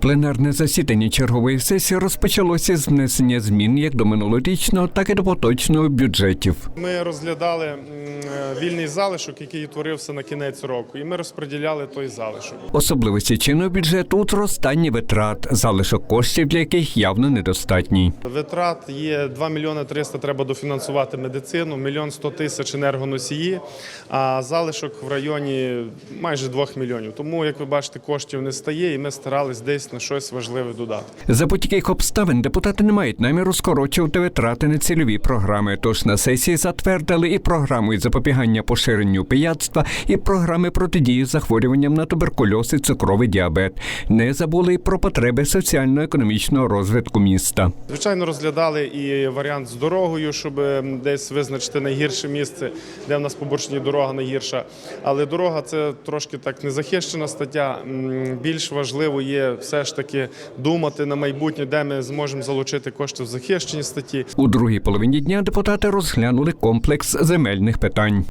Пленарне засідання чергової сесії розпочалося з внесення змін як до минулорічного, так і до поточного бюджетів. Ми розглядали е, вільний залишок, який утворився на кінець року, і ми розподіляли той залишок. Особливості чинного бюджету у зростанні витрат, залишок коштів для яких явно недостатній. Витрат є 2 мільйони 300 треба дофінансувати медицину, мільйон 100 тисяч енергоносії, а залишок в районі майже 2 мільйонів. Тому, як ви бачите, коштів не стає, і ми старались десь на щось важливе додати. За будь-яких обставин депутати не мають наміру скорочувати витрати на цільові програми. Тож на сесії затвердили і програму із запобігання поширенню пияцтва, і програми протидії захворюванням на туберкульоз і цукровий діабет. Не забули й про потреби соціально-економічного розвитку міста. Звичайно, розглядали і варіант з дорогою, щоб десь визначити найгірше місце, де в нас по Бурштині дорога найгірша. Але дорога це трошки так незахищена стаття. Більш важливо є все ж таки думати на майбутнє, де ми зможемо залучити кошти в захищені статті. У другій половині дня депутати розглянули комплекс земельних питань.